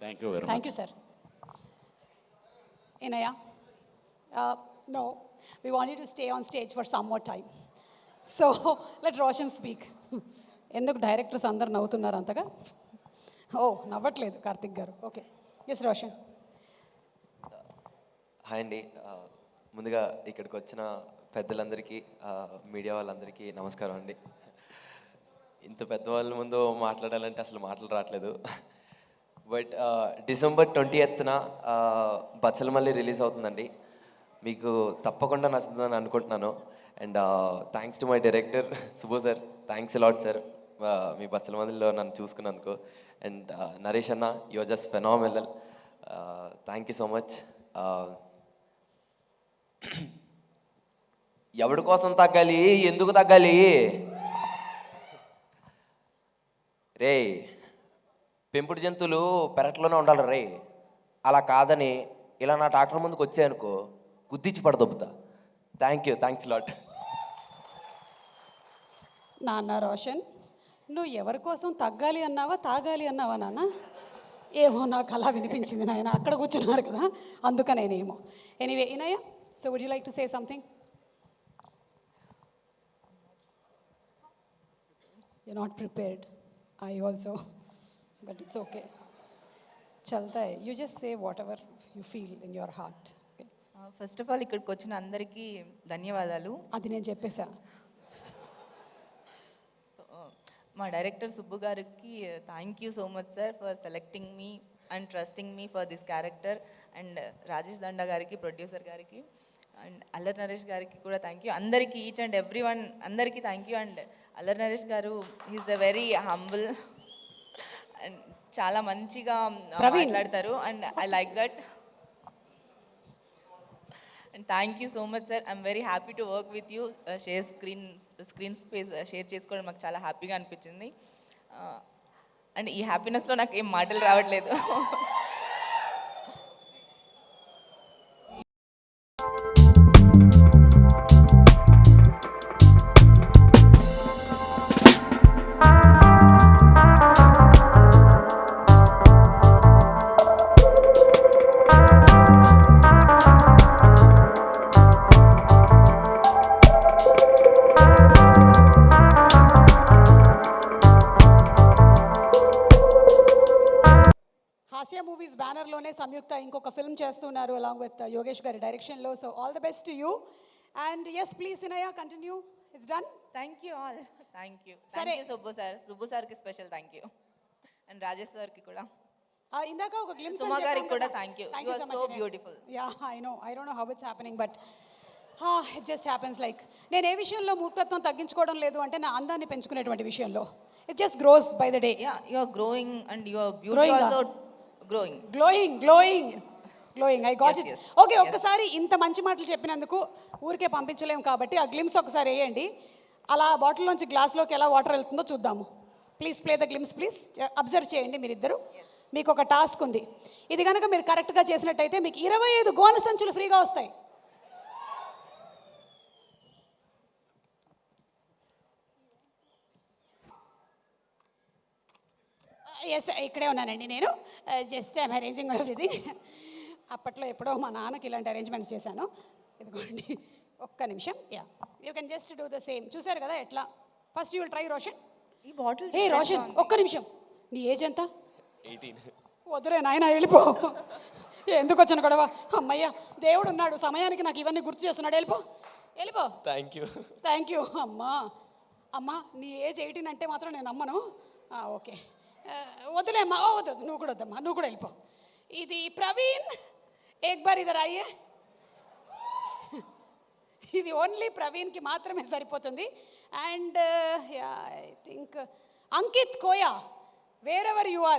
Thank you very Thank much you, sir. Inaya? Uh, no, we want you to stay on stage for some more time. So let Roshan speak. ఎందుకు directors అందరు నవ్వుతున్నారు అంతగా ఓ నవ్వట్లేదు కార్తిక్ గారు okay yes Roshan hi అండి ఆ, ముందుగా ఇక్కడికి వచ్చిన పెద్దలందరికీ ఆ, మీడియా వాళ్ళందరికీ నమస్కారం అండి ఇంత పెద్దవాళ్ళ ముందు మాట్లాడాలంటే అసలు మాటలు రావట్లేదు బట్ డిసెంబర్ ట్వంటీ ఎత్తున బచ్చలమల్లి రిలీజ్ అవుతుందండి. మీకు తప్పకుండా నచ్చుతుందని అనుకుంటున్నాను. And thanks to my director Subbu sir. Thanks lot sir మీ బచ్చలమల్లిలో నన్ను చూసుకున్నందుకు. అండ్ నరేష్ అన్న your just phenomenal thank you so much ఎవడి కోసం తగ్గాలి? ఎందుకు తగ్గాలి? రే పెంపుడు జంతువులు పెరట్లోనే ఉండాలి రే. అలా కాదని ఇలా నా డాక్టర్ ముందుకు వచ్చాయనుకో గుద్దిచ్చి పడదొబ్బుతా. థ్యాంక్ యూ థ్యాంక్స్ లాట్ నాన్న రోషన్ నువ్వు ఎవరి కోసం తగ్గాలి అన్నావా తాగాలి అన్నావా నాన్న? ఏమో నాకు అలా వినిపించింది నాయన అక్కడ కూర్చున్నారు కదా అందుకనేనేమో anyway Inaya so would you like to say something you not prepared I also but it's okay చల్తా you just say whatever you feel in your heart first of all ఇక్కడికి వచ్చిన అందరికీ ధన్యవాదాలు. అది నేను చెప్పేశా మా డైరెక్టర్ సుబ్బు గారికి thank you so much sir for selecting me and trusting me for this character and Rajesh Danda గారికి producer గారికి అండ్ అల్లర్ నరేష్ గారికి కూడా థ్యాంక్ యూ అందరికీ ఈచ్ అండ్ ఎవ్రీ వన్ అందరికీ thank you and Allari Naresh గారు is a very humble and చాలా మంచిగా. మాట్లాడతారు. And I like that and thank you so much sir I'm very happy to work with you share screen screen space share చేసుకోవడం మాకు చాలా హ్యాపీగా అనిపించింది. And ఈ హ్యాపీనెస్లో నాకు ఏం మాటలు రావట్లేదు. సంయుక్త ఇంకొక ఫిల్మ్ చేస్తున్నారు అలాంగ్ విత్ యోగేష్ గారి డైరెక్షన్లో so all the best you and yes please Inaya continue it's done thank you all thank you సరే. Thank you Subbu sir Subbu సార్కి special thank you and Rajesh సార్కి కూడా ఇందాక ఒక గ్లిమ్స్ సుమ గారికి కూడా thank you. You are so beautiful. Yeah I know I don't know how it's happening but it just happens like నేను ఏ విషయంలో మూర్ఖత్వం తగ్గించుకోవడం లేదు అంటే నా అందాన్ని పెంచుకునేటువంటి విషయంలో. It just grows by the day yeah you are growing and your beauty Growing ఆ? Also growing glowing glowing glowing I got it. Okay ఒక్కసారి ఇంత మంచి మాటలు చెప్పినందుకు ఊరికే పంపించలేము కాబట్టి ఆ గ్లిమ్స్ ఒకసారి వేయండి. అలా బాటిల్లోంచి గ్లాస్లోకి ఎలా వాటర్ వెళ్తుందో చూద్దాము. Please play the glimpse please observe చేయండి మీరిద్దరు. మీకు ఒక టాస్క్ ఉంది. ఇది కనుక మీరు కరెక్ట్గా చేసినట్టయితే మీకు ఇరవై ఐదు గోన సంచులు ఫ్రీగా వస్తాయి. ఎస్ ఇక్కడే ఉన్నానండి నేను. జస్ట్ ఐమ్ అరేంజింగ్ ఎవ్రీథింగ్ అప్పట్లో ఎప్పుడో మా నాన్నకి ఇలాంటి అరేంజ్మెంట్స్ చేశాను. ఇదిగోండి. ఒక్క నిమిషం. Yeah you can just do the same చూసారు కదా ఎట్లా? First you will try Roshan ఈ బాటిల్ హే రోషన్ ఒక్క నిమిషం. నీ ఏజ్ ఎంత? ఎయిటీన్ వద్దురే నాయన వెళ్ళిపో. ఎందుకు వచ్చిన గొడవ? అమ్మయ్య దేవుడు ఉన్నాడు. సమయానికి నాకు ఇవన్నీ గుర్తు చేస్తున్నాడు. వెళ్ళిపో. వెళ్ళిపో. థ్యాంక్ యూ థ్యాంక్ యూ అమ్మా. అమ్మా నీ ఏజ్ ఎయిటీన్ అంటే మాత్రం నేను నమ్మను. ఆ, ఓకే వదిలేమ్మా. ఓ, వద్దు నువ్వు కూడా వద్దమ్మా. నువ్వు కూడా వెళ్ళిపో. ఇది ప్రవీణ్. ఏక్ బార్ ఇదర్ అయ్యే ఇది ఓన్లీ ప్రవీణ్కి మాత్రమే సరిపోతుంది. And I think Ankit Koya wherever you are?